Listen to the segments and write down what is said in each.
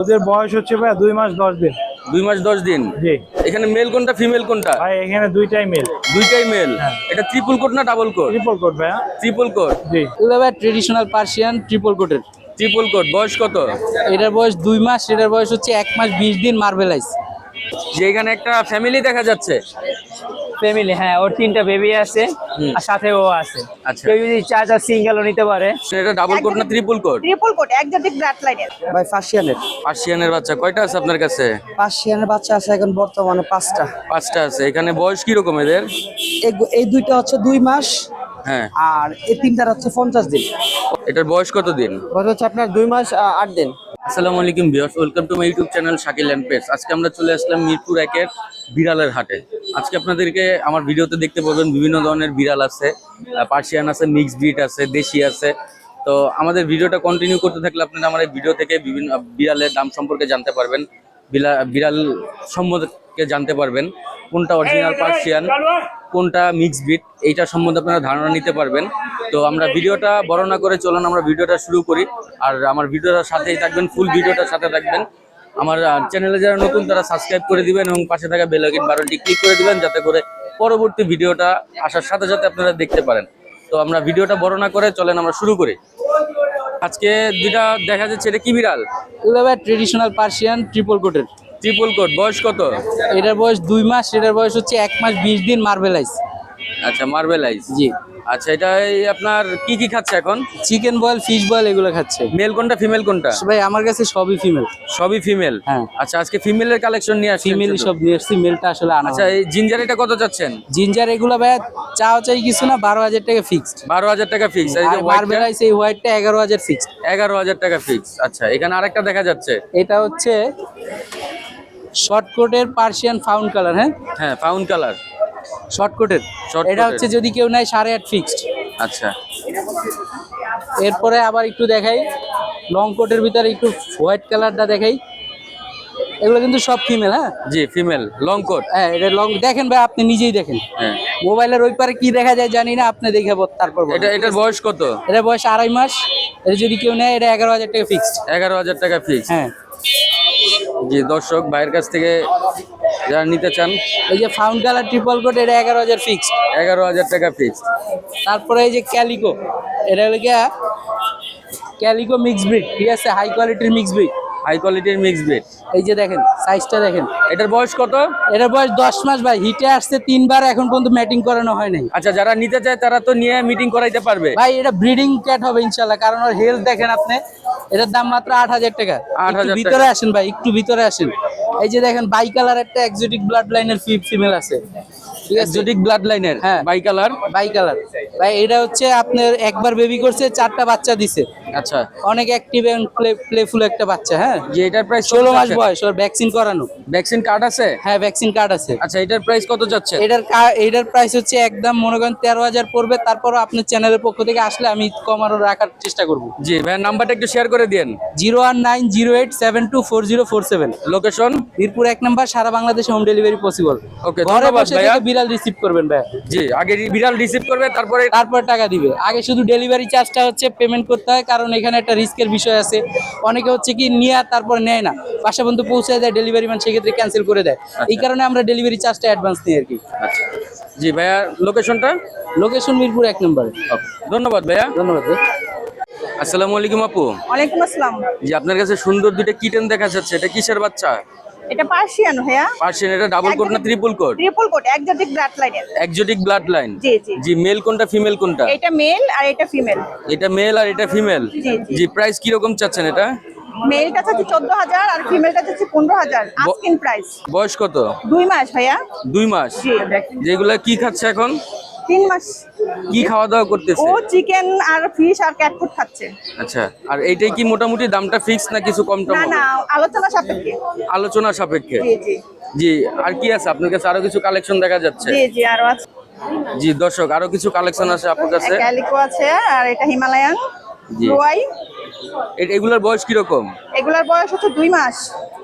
ওদের বয়স হচ্ছে ভাই দুই মাস দশ দিন। দুই মাস দশ দিন? জি। এখানে মেল কোনটা ফিমেল কোনটা? ভাই এখানে দুইটাই মেল দুইটাই মেল এটা ট্রিপল কোট না ডাবল কোট ট্রিপল কোড ভাইয়া। ট্রিপল কোট জি। ভাই ট্রেডিশনাল পার্সিয়ান ট্রিপল কোটের ট্রিপল কোট বয়স কত? এটার বয়স দুই মাস এটার বয়স হচ্ছে এক মাস বিশ দিন মার্বেলাইজ যে এখানে একটা ফ্যামিলি দেখা যাচ্ছে ফ্যামিলি হ্যাঁ ওর তিনটা বেবি আছে আর সাথে ও আছে। আচ্ছা। কেউ যদি চায় তার সিঙ্গেলও নিতে পারে। এটা ডাবল কোট না triple coat triple coat exotic blood লাইনের ভাই ফার্সিয়ানের পার্সিয়ানের বাচ্চা কয়টা আছে আপনার কাছে? পার্সিয়ানের বাচ্চা আছে এখন বর্তমানে পাঁচটা। পাঁচটা আছে এখানে বয়স কি রকম এদের? এই- এই দুইটা হচ্ছে দুই মাস হ্যাঁ। আর এই তিনটার হচ্ছে পঞ্চাশ দিন। এটার বয়স কত দিন বয়স হচ্ছে আপনার দুই মাস আট দিন। আসসালামু আলাইকুম viewers welcome to my YouTube channel Shakil and pets আজকে আমরা চলে আসলাম মিরপুর একের বিড়ালের হাটে। আজকে আপনাদেরকে আমার ভিডিওতে দেখতে পাবেন বিভিন্ন ধরনের বিড়াল আছে পার্সিয়ান আছে মিক্স ব্রিড আছে দেশি আছে। তো আমাদের ভিডিওটা কন্টিনিউ করতে থাকলে আপনারা আমার এই ভিডিও থেকে বিভিন্ন বিড়ালের দাম সম্পর্কে জানতে পারবেন বিড়া- বিড়াল সম্পর্কে জানতে পারবেন কোনটা অরিজিনাল পার্সিয়ান কোনটা মিক্স ব্রিড এইটা সম্বন্ধে আপনারা ধারণা নিতে পারবেন। তো আমরা ভিডিওটা বড় না করে চলুন, আমরা ভিডিওটা শুরু করি। আর আমার ভিডিওটার সাথেই থাকবেন ফুল ভিডিওটার সাথে থাকবেন। আমার চ্যানেলে যারা নতুন, তারা সাবস্ক্রাইব করে দিবেন এবং পাশে থাকা বেল আইকন বাটনটি ক্লিক করে দিবেন, যাতে করে পরবর্তী ভিডিওটা আসার সাথে সাথে আপনারা দেখতে পারেন। তো আমরা ভিডিওটা বড় না করে চলেন, আমরা শুরু করি। আজকে দুইটা দেখা যাচ্ছে, এটা কি বিড়াল? ট্রেডিশনাল পার্সিয়ান ট্রিপল কোটের ট্রিপল কোট বয়স কত? এটার বয়স দুই মাস এটার বয়স হচ্ছে এক মাস বিশ দিন মার্বেলাইজ আচ্ছা মার্বেলাইজ জি। আচ্ছা এটা এই আপনার কি কি খাচ্ছে এখন? চিকেন বয়েল ফিশ বয়েল এগুলো খাচ্ছে। মেল কোনটা ফিমেল কোনটা? ভাই আমার কাছে সবই ফিমেল সবই ফিমেল হ্যাঁ। আচ্ছা আজকে ফিমেলের কালেকশন নিয়ে আসছেন ফিমেলই সব নিয়ে আসছি মেলটা আসলে আনা আচ্ছা এই জিঞ্জার এটা কত চাচ্ছেন? জিঞ্জার এগুলো ভাই চাও চাই কিছু না বারো হাজার টাকা ফিক্সড বারো হাজার টাকা ফিক্স এই যে আর মার্বেলাইজ এই হোয়াইটটা এগারো হাজার ফিক্সড এগারো হাজার টাকা ফিক্স আচ্ছা এখানে আরেকটা দেখা যাচ্ছে। এটা হচ্ছে শর্ট কোটের পার্সিয়ান ফাউন্ড কালার হ্যাঁ? হ্যাঁ ফাউন কালার শর্ট কোটের Short এটা হচ্ছে যদি কেউ নেয় সাড়ে আট ফিক্সড আচ্ছা। এরপরে আবার একটু দেখাই। লং কোটের ভিতরে একটু হোয়াইট কালারটা দেখাই। এগুলো কিন্তু সব ফিমেল হ্যাঁ? জি ফিমেল লং কোট হ্যাঁ এটা লং দেখেন ভাই আপনি নিজেই দেখেন। হ্যাঁ। মোবাইলের ওই পারে কি দেখা যায় জানি না আপনি দেখে বল- তারপর এটা এটার বয়স কত? এটা বয়স আড়াই মাস। এটা যদি কেউ নেয় এটা এগারো হাজার টাকা ফিক্সড এগারো হাজার টাকা ফিক্সড হ্যাঁ। জি দর্শক ভাইয়ের কাছ থেকে যারা নিতে চান এই যে ফাউন্ড কালার ট্রিপল কোট এটা এগারো হাজার ফিক্সড এগারো হাজার টাকা ফিক্সড তারপরে এই যে ক্যালিকো এটা হলো গিয়া ক্যালিকো মিক্স ব্রিড ঠিক আছে? হাই কোয়ালিটির মিক্স ব্রিড হাই কোয়ালিটির মিক্স ব্রিড এই যে দেখেন সাইজটা দেখেন। এটার বয়স কত? এটার বয়স দশ মাস ভাই। হিটে আসছে তিনবার এখন পর্যন্ত ম্যাটিং করানো হয় নাই। আচ্ছা যারা নিতে চায় তারা তো নিয়ে মিটিং করাইতে পারবে। ভাই এটা ব্রিডিং ক্যাট হবে ইনশাল্লাহ কারণ ওর হেলথ দেখেন আপনি এটার দাম মাত্র আট হাজার টাকা। আট হাজার ভিতরে আসেন ভাই একটু ভিতরে আসেন। এই যে দেখেন বাই কালার একটা এক্সোটিক ব্লাড লাইনের ফিফ ফিমেল আছে আছে। এক্সোটিক ব্লাড লাইনের। বাই কালার বাই কালার ভাই এটা হচ্ছে আপনার একবার বেবি করছে চারটা বাচ্চা দিছে। আচ্ছা। অনেক অ্যাক্টিভ এবং প্লেফুল একটা বাচ্চা হ্যাঁ? যে এটার প্রাইস ষোলো মাস বয়স ওর ভ্যাকসিন করানো। ভ্যাকসিন কার্ড আছে? হ্যাঁ ভ্যাকসিন কার্ড আছে। আচ্ছা এটার প্রাইস কত যাচ্ছে? এটার এটার প্রাইস হচ্ছে একদম মনে করেন তেরো হাজার পড়বে তারপরও আপনার চ্যানেলের পক্ষ থেকে আসলে আমি কমানো রাখার চেষ্টা করব। জি ভাইয়ের নাম্বারটা একটু শেয়ার করে দিন zero one nine zero eight seven two four zero four seven. Location Mirpur এক নম্বর সারা বাংলাদেশে হোম ডেলিভারি পসিবল ঘরে ধন্যবাদ ভাইয়া। বিড়াল রিসিভ করবেন ভাই। জি আগে বিড়াল রিসিভ করবে তারপরে তারপর টাকা দিবে। আগে শুধু ডেলিভারি চার্জটা হচ্ছে পেমেন্ট করতে হয় কারণ এখানে একটা রিস্কের বিষয় আছে। অনেকে হচ্ছে কি নিয়ে তারপর নেয় না। বাসা পর্যন্ত পৌঁছে দেয় ডেলিভারি ম্যান সেক্ষেত্রে ক্যান্সেল করে দেয়। এই কারণে আমরা ডেলিভারি চার্জটা অ্যাডভান্স নিই আর কি। আচ্ছা। জি ভাইয়া লোকেশনটা লোকেশন মিরপুর এক নম্বরে। ধন্যবাদ ভাইয়া। ধন্যবাদ ভাই। আসসালামু আলাইকুম আপু। ওয়ালাইকুম আসসালাম। জি আপনার কাছে সুন্দর দুইটা কিটেন দেখা যাচ্ছে। এটা কিসের বাচ্চা? এটা পার্সিয়ান ভাইয়া। পার্সিয়ান এটা ডাবল কোট না triple coat triple coat exotic blood লাইনের এক্সোটিক ব্লাড লাইন জি জি। জি মেল কোনটা ফিমেল কোনটা? এটা মেল আর এটা ফিমেল এটা মেল আর এটা ফিমেল জি, প্রাইস কি রকম চাচ্ছেন এটা? মেলটা চাচ্ছে চোদ্দ হাজার আর ফিমেলটা চাচ্ছে পনেরো হাজার। আস্কিন প্রাইস বয়স কত? দুই মাস ভাইয়া। দুই মাস? জি যেগুলা কি খাচ্ছে এখন? তিন মাস। কি খাওয়া দাওয়া করতেছে? ও চিকেন আর ফিশ আর খাচ্ছে। আচ্ছা আর এইটাই কি মোটামুটি দামটা ফিক্স না কিছু কম টম না? না আলোচনা সাপেক্ষে। আলোচনা সাপেক্ষে? জি জি। জি আর কি আছে? আপনার কাছে আরও কিছু কালেকশন দেখা যাচ্ছে? জি জি আরও আছে। জি দর্শক আরও কিছু কালেকশন আছে আপনার কাছে? ক্যালিকো আছে আর এটা হিমালয়ান এগুলার বয়স কীরকম? এগুলার বয়স হচ্ছে দুই মাস।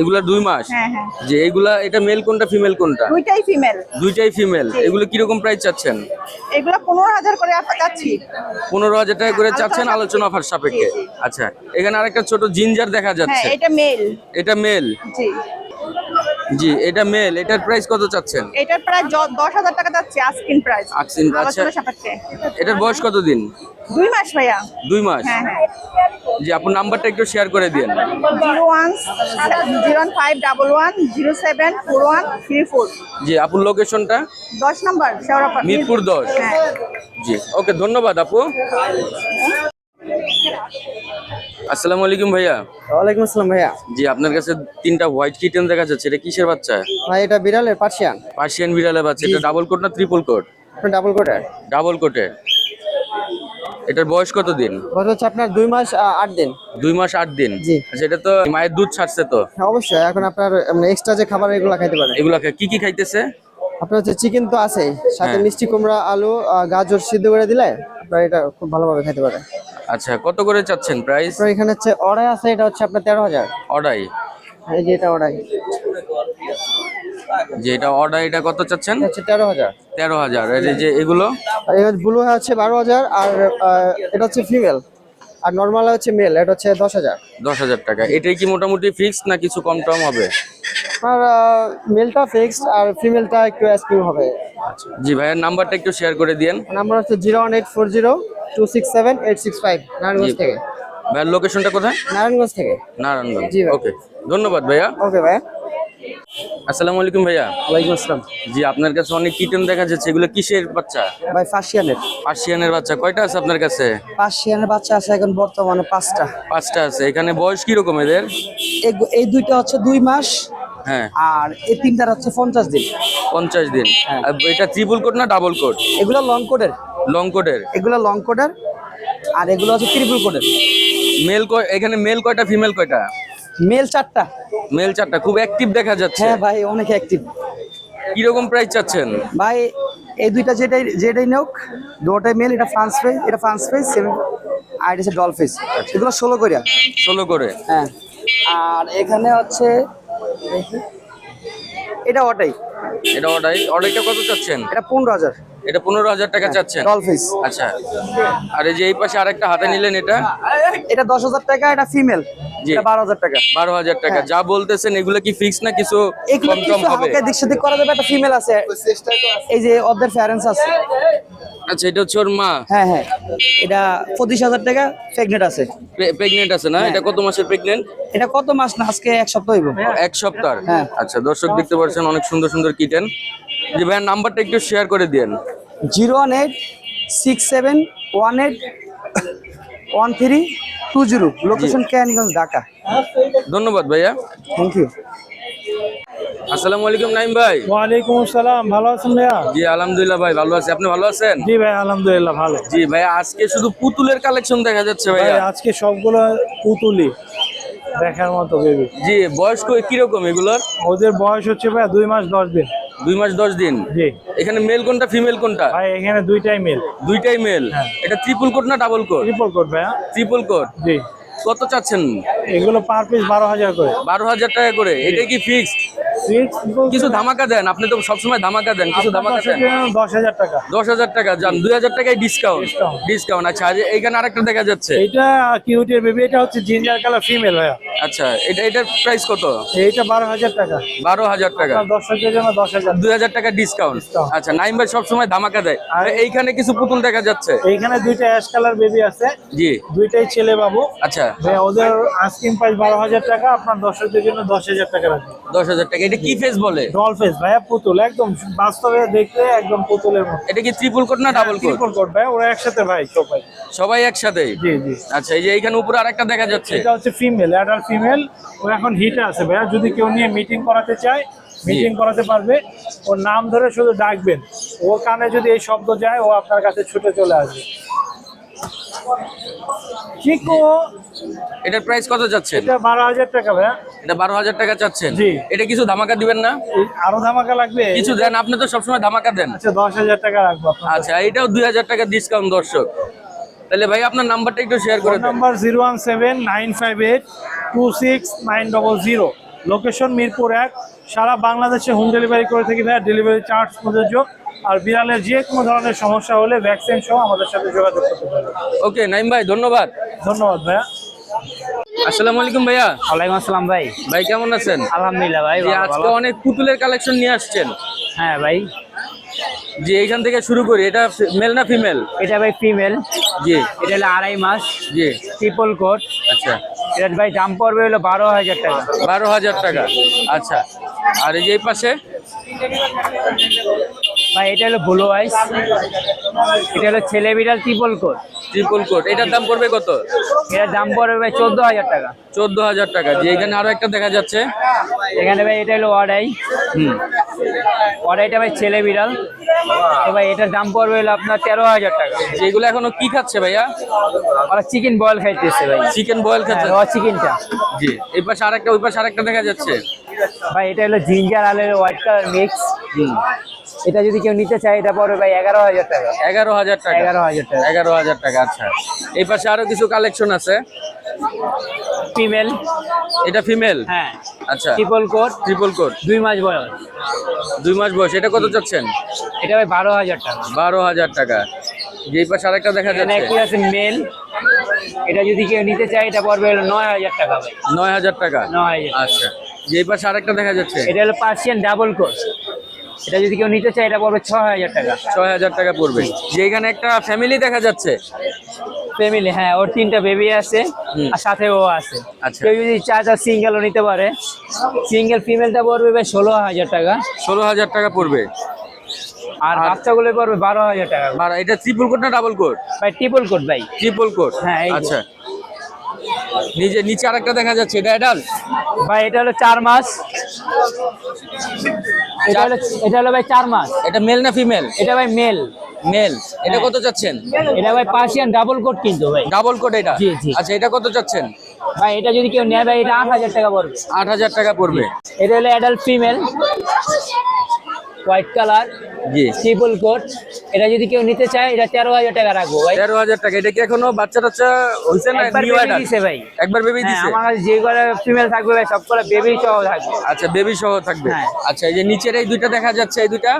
এগুলার দুই মাস? হ্যাঁ হ্যাঁ। যে এগুলা এটা মেল কোনটা ফিমেল কোনটা? দুইটাই ফিমেল দুইটাই ফিমেল এগুলো কীরকম প্রাইস চাচ্ছেন? এগুলো পনেরো হাজার করে চাচ্ছি। পনেরো হাজার টাকা করে চাচ্ছেন আলোচনা অফার সাপেক্ষে। আচ্ছা এখানে আরেকটা ছোট জিঞ্জার দেখা হ্যাঁ যাচ্ছে। এটা মেল এটা মেল জি। জি এটা মেল এটার প্রাইস কত চাচ্ছেন? এটার প্রায় জ- দশ হাজার টাকা যাচ্ছে আস্কিন প্রাইস। আলোচনা সাপেক্ষে। এটার বয়স কতদিন দুই মাস ভাইয়া। দুই মাস? হ্যাঁ হ্যাঁ। জি আপনার নাম্বারটা একটু শেয়ার করে দিন। Zero one zero five double one zero seven four one three four. জি আপুর লোকেশনটা দশ নম্বর শেওড়াপাড়া। মিরপুর দশ। হ্যাঁ। জি ওকে ধন্যবাদ আপু। আসসালামু আলাইকুম ভাইয়া। ওয়ালাইকুম আসসালাম ভাইয়া। জি আপনার কাছে তিনটা হোয়াইট কিটেন দেখা যাচ্ছে এটা কিসের বাচ্চা? ভাই এটা বিড়ালের পার্সিয়ান। পার্সিয়ান বিড়ালের বাচ্চা এটা ডাবল কোট না ট্রিপল কোট ডাবল কোটার ডাবল কোটের এটার বয়স কত দিন বয়স হচ্ছে আপনার দুই মাস আট দিন। দুই মাস আট দিন? জি। আচ্ছা এটা তো মায়ের দুধ ছাড়ছে তো? হ্যাঁ অবশ্যই। এখন আপনার এক্সট্রা যে খাবার এগুলো খাইতে পারেন এগুলা কি কি খাইতেছে? আপনার হচ্ছে চিকেন তো আছেই। সাথে হ্যাঁ। মিষ্টি কুমড়া আলু গাজর সিদ্ধ করে দিলে আপনার এটা খুব ভালোভাবে খেতে পারে। আচ্ছা কত করে চাচ্ছেন প্রাইস আপনার এখানে হচ্ছে অড়াই আছে এটা হচ্ছে আপনার তেরো হাজার। অর্ডাই এই যে এটা অড়াই। যে এটা অর্ডার এটা কত চাচ্ছেন? হচ্ছে তেরো হাজার। তেরো হাজার। আর এই যে এগুলো? আর এটা ব্লু হচ্ছে বারো হাজার আর এটা হচ্ছে ফিমেল আর নর্মাল হচ্ছে মেল এটা হচ্ছে দশ হাজার। দশ হাজার টাকা। এটাই কি মোটামুটি ফিক্সড না কিছু কম টম হবে? আর মেলটা ফিক্সড আর ফিমেলটা একটু স্কিম হবে। জি ভাইয়ের নাম্বারটা একটু শেয়ার করে দিন নাম্বার হচ্ছে zero one eight four zero two six seven eight six five Narayanganj থেকে ভাইয়ের লোকেশনটা কোথায়? নারায়ণগঞ্জ থেকে। নারায়ণগঞ্জ। জি ওকে ধন্যবাদ ভাইয়া। ওকে ভাই। আসসালামু আলাইকুম ভাইয়া। ওয়ালাইকুম আসসালাম। জি আপনার কাছে অনেক কিটেন দেখা যাচ্ছে। এগুলো কিসের বাচ্চা? ভাই ফার্সিয়ানের। পার্সিয়ানের বাচ্চা। কয়টা আছে আপনার কাছে? পার্সিয়ানের বাচ্চা আছে এখন বর্তমানে পাঁচটা। পাঁচটা আছে। এখানে বয়স কীরকম এদের? এই- দুইটা হচ্ছে দুই মাস। হ্যাঁ। আর এই তিনটার হচ্ছে পঞ্চাশ দিন। পঞ্চাশ দিন। হ্যাঁ। এটা ট্রিপল কোট না ডাবল কোট এগুলো লং কোডের লং কোটের এগুলো লং কোডের আর এগুলো হচ্ছে ট্রিপল কোডের মেল এখানে মেল কয়টা ফিমেল কয়টা? মেল চারটা। মেল চারটা খুব অ্যাক্টিভ দেখা যাচ্ছে। হ্যাঁ ভাই অনেক অ্যাক্টিভ কীরকম প্রাইস চাচ্ছেন? ভাই এই দুইটা যেটাই যেটাই নোক দুটাই মেল এটা ফ্রান্স ফেস এটা ফ্রান্স ফেস সেভেন আর এটা ডল ফেস এগুলো ষোলো করিয়া ষোলো করে। হ্যাঁ। আর এখানে হচ্ছে এটা ওটাই এটা অর্ডার অর্ডারটা কত চাচ্ছেন? এটা পনেরো হাজার। এটা পনেরো হাজার টাকা চাচ্ছেন? ডল আচ্ছা। আর এই যে এই পাশে আরেকটা হাতে নিলেন এটা? এটা দশ হাজার টাকা এটা ফিমেল। বারো হাজার টাকা। বারো হাজার টাকা। যা বলতেছেন এগুলো কি ফিক্স না কিছু এগুলো কম হবে? দিক সাদিক করা যাবে একটা ফিমেল আছে। এই যে ওদের আছে। আচ্ছা এটা হচ্ছে ওর মা? হ্যাঁ হ্যাঁ। এটা পঁচিশ হাজার টাকা প্রেগনেন্ট আছে। প্রেগনেন্ট আছে না? হ্যাঁ। এটা কত মাসের প্রেগনেন্ট এটা কত মাস না আজকে এক সপ্তাহ হইব। এক সপ্তাহ? হ্যাঁ। আচ্ছা দর্শক দেখতে পাচ্ছেন অনেক সুন্দর সুন্দর কিটেন যে ভাইয়ের নাম্বারটা একটু শেয়ার করে দেন zero one eight six seven one eight one three two zero location Kanganj Dhaka. ধন্যবাদ ভাইয়া। থ্যাংক ইউ আসসালামু আলাইকুম নাইম ভাই। ওয়ালাইকুম আসসালাম ভালো আছেন ভাইয়া? জি আলহামদুলিল্লাহ ভাই ভালো আছি। আপনি ভালো আছেন? জি ভাই আলহামদুলিল্লাহ ভালো। জি ভাই আজকে শুধু পুতুলের কালেকশন দেখা যাচ্ছে ভাই ভাইয়া। আজকে সবগুলো পুতুলি দেখার মতো বেবি জি বয়স কই- কীরকম এগুলোর? ওদের বয়স হচ্ছে ভাই দুই মাস দশ দিন। দুই মাস দশ দিন? এখানে মেল কোনটা ফিমেল কোনটা? ভাই এখানে দুইটাই মেল দুইটাই মেল এটা ট্রিপল কোট না ডাবল কোট ত্রিপুল কোট ভাইয়া। ট্রিপল কোট জি। কত চাচ্ছেন? এগুলো পার পিস বারো হাজার করে। বারো হাজার টাকা করে। এটা কি ফিক্সড কিছু ধামাকা দেন আপনি তো সবসময় ধামাকা দেন কিছু ধামাকা দেন। দশ হাজার টাকা। দশ হাজার টাকা যান দুই হাজার টাকায় ডিসকাউন্ট ডিসকাউন্ট আচ্ছা এইখানে আরেকটা দেখা যাচ্ছে। এইটা কিউটের বেবি এটা হচ্ছে জিঞ্জার কালার ফিমেল ভাইয়া। আচ্ছা এটা এটার প্রাইস কত? এইটা বারো হাজার টাকা। বারো হাজার টাকা। আপনার দর্শকের জন্য দশ হাজার। দুই হাজার টাকা ডিসকাউন্ট আচ্ছা নাইম ভাই সবসময় ধামাকা দেয়। আর এইখানে কিছু পুতুল দেখা যাচ্ছে? এইখানে দুইটা অ্যাশ কালার বেবি আছে। জি। দুইটাই ছেলে বাবু। আচ্ছা। ওদের আস্কিং প্রাইস বারো হাজার টাকা আপনার দর্শকদের জন্য দশ হাজার টাকা দশ হাজার টাকা। এটা কি ফেস বলে? ডল ফেস ভাইয়া পুতুল একদম বাস্তবে দেখলে একদম পুতুলের মতো। এটা কি ত্রিপুল কোট না ডাবল কোট ট্রিপল কোট ভাই ওরা একসাথে ভাই সবাই। সবাই একসাথে? জি জি। আচ্ছা এই যে এইখানে উপরে আরেকটা দেখা যাচ্ছে। এটা হচ্ছে ফিমেল অ্যাডাল্ট ফিমেল ও এখন হিটে আছে ভাইয়া। যদি কেউ নিয়ে মিটিং করাতে চায় মিটিং করাতে পারবে। ওর নাম ধরে শুধু ডাকবেন। ওর কানে যদি এই শব্দ যায় ও আপনার কাছে ছুটে চলে আসবে। চিকো এটার প্রাইস কত যাচ্ছে এটা 12000 টাকা ভাই এটা 12000 টাকা চাচ্ছেন? এটা কিছু ধামাকা দিবেন না? আরও ধামাকা লাগবে? কিছু দেন আপনি তো সবসময় ধামাকা দেন। আচ্ছা 10000 টাকা রাখব আচ্ছা এটাও 2000 টাকা ডিসকাউন্ট দর্শক। তাহলে ভাই আপনার নাম্বারটা একটু শেয়ার করে দেন। নাম্বার 01795826900 লোকেশন মিরপুর এক। সারা বাংলাদেশে হোম ডেলিভারি করে থাকি ভাইয়া ডেলিভারি চার্জ প্রযোজ্য আর বিড়ালের যে কোনো ধরনের সমস্যা হলে ভ্যাকসিন সহ আমাদের সাথে যোগাযোগ করতে পারবেন ওকে নাইম ভাই ধন্যবাদ। ধন্যবাদ ভাইয়া। আসসালামু আলাইকুম ভাইয়া। ওয়ালাইকুম আসসালাম ভাই। ভাই কেমন আছেন? আলহামদুলিল্লাহ ভাই আজকে অনেক পুতুলের কালেকশন নিয়ে আসছেন। হ্যাঁ ভাই। যে এইখান থেকে শুরু করি। এটা মেল না ফিমেল এটা ভাই ফিমেল জি। এটা হলো আড়াই মাস। জি। ট্রিপল কোট আচ্ছা। এটা ভাই দাম পড়বে হলো বারো হাজার টাকা। বারো হাজার টাকা। আচ্ছা। আর এই যে পাশে? ভাই এটা হলো ব্লু আইস এটা হলো ছেলে বিড়াল ট্রিপল কোট ট্রিপল কোট এটার দাম পড়বে কত? এটার দাম পড়বে ভাই চোদ্দ হাজার টাকা। চোদ্দ হাজার টাকা। যে এখানে আরও একটা দেখা যাচ্ছে। এখানে ভাই এটা হলো অডাই হুম। অডাইটা ভাই ছেলে বিড়াল। তো ভাই এটার দাম পড়বে হলো আপনার তেরো হাজার টাকা। যেগুলো এখনও কি খাচ্ছে ভাইয়া? ওরা চিকেন বয়েল খাইতেছে ভাই। চিকেন বয়েল খাচ্ছে? র চিকেনটা জি এই পাশে আরেকটা ওই পাশে আরেকটা দেখা যাচ্ছে। ভাই এটা হলো জিঞ্জার আলের হোয়াইট কালার মিক্স এটা যদি কেউ নিতে চায় এটা পড়বে ভাই এগারো হাজার টাকা। এগারো হাজার টাকা। এগারো হাজার টাকা। এগারো হাজার টাকা আচ্ছা। এই পাশে আরও কিছু কালেকশন আছে? ফিমেল এটা ফিমেল হ্যাঁ। আচ্ছা। ট্রিপল কোট ট্রিপল কোট দুই মাস বয়স। দুই মাস বয়স। এটা কত চাচ্ছেন? এটা ভাই বারো হাজার টাকা। বারো হাজার টাকা। যে এই পাশে আরেকটা দেখা যাচ্ছে। একটি আছে মেল এটা যদি কেউ নিতে চায় এটা পড়বে নয় হাজার টাকা ভাই। নয় হাজার টাকা? নয় হাজার আচ্ছা। যে পাশে আরেকটা দেখা যাচ্ছে। এটা হলো পার্সিয়ান ডাবল কোট এটা যদি কেউ নিতে চায় এটা পড়বে ছয় হাজার টাকা। ছয় হাজার টাকা পড়বে। যে এখানে একটা ফ্যামিলি দেখা যাচ্ছে। ফ্যামিলি হ্যাঁ ওর তিনটা বেবি আছে আর সাথে ও আছে। আচ্ছা। কেউ যদি তার সিঙ্গেলও নিতে পারে। সিঙ্গেল ফিমেলটা পড়বে ভাই ষোলো হাজার টাকা। ষোলো হাজার টাকা পড়বে। আর বাচ্চাগুলো পড়বে বারো হাজার টাকা। আর এটা ট্রিপল কোট না ডাবল কোট ভাই ট্রিপল কোট ভাই। ট্রিপল কোট হ্যাঁ। আচ্ছা। নিজে নিচে আরেকটা দেখা যাচ্ছে এটা অ্যাডাল্ট ভাই এটা হলো চার মাস। এটা হলো এটা হলো ভাই চার মাস। এটা মেল না ফিমেল এটা ভাই মেল মেল এটা হ্যাঁ। কত চাচ্ছেন? এটা ভাই পার্সিয়ান ডাবল কোট কিন্তু ভাই। ডাবল কোট এটা? জি, জি। আচ্ছা এটা কত চাচ্ছেন? ভাই এটা যদি কেউ নেয় ভাই এটা আট হাজার টাকা পড়বে। আট হাজার টাকা পড়বে। এটা হলো অ্যাডাল্ট ফিমেল হোয়াইট কালার জি। ট্রিপল কোট এটা যদি কেউ নিতে চায় এটা তেরো হাজার টাকা রাখব ভাই। তেরো হাজার টাকা। এটা কি এখনও বাচ্চা টাচ্চা হয়েছে না একবার নিউ baby দিছে ভাই। একবার বেবি হ্যাঁ দিছে? আমার কাছে যে করে ফিমেল থাকবে ভাই সব করে বেবি সহ থাকবে। আচ্ছা বেবি সহ থাকবে। হ্যাঁ। আচ্ছা এই যে নিচের এই দুইটা দেখা যাচ্ছে এই দুইটা?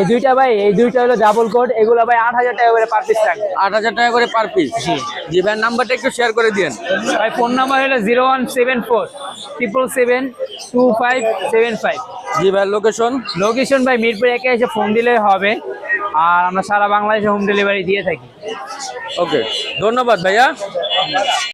এই দুইটা ভাই এই দুইটা হলো ডাবল কোট এগুলো ভাই আট হাজার টাকা করে পার পিস থাকবে। আট হাজার টাকা করে পার পিস জি। ভাই নাম্বারটা একটু শেয়ার করে দিন ভাই ফোন নাম্বার হলো zero one seven four triple seven two five seven five জি ভাই লোকেশন লোকেশন ভাই মিরপুর একে এসে ফোন দিলে হবে। আর আমরা সারা বাংলাদেশে হোম ডেলিভারি দিয়ে থাকি। ওকে ধন্যবাদ ভাইয়া।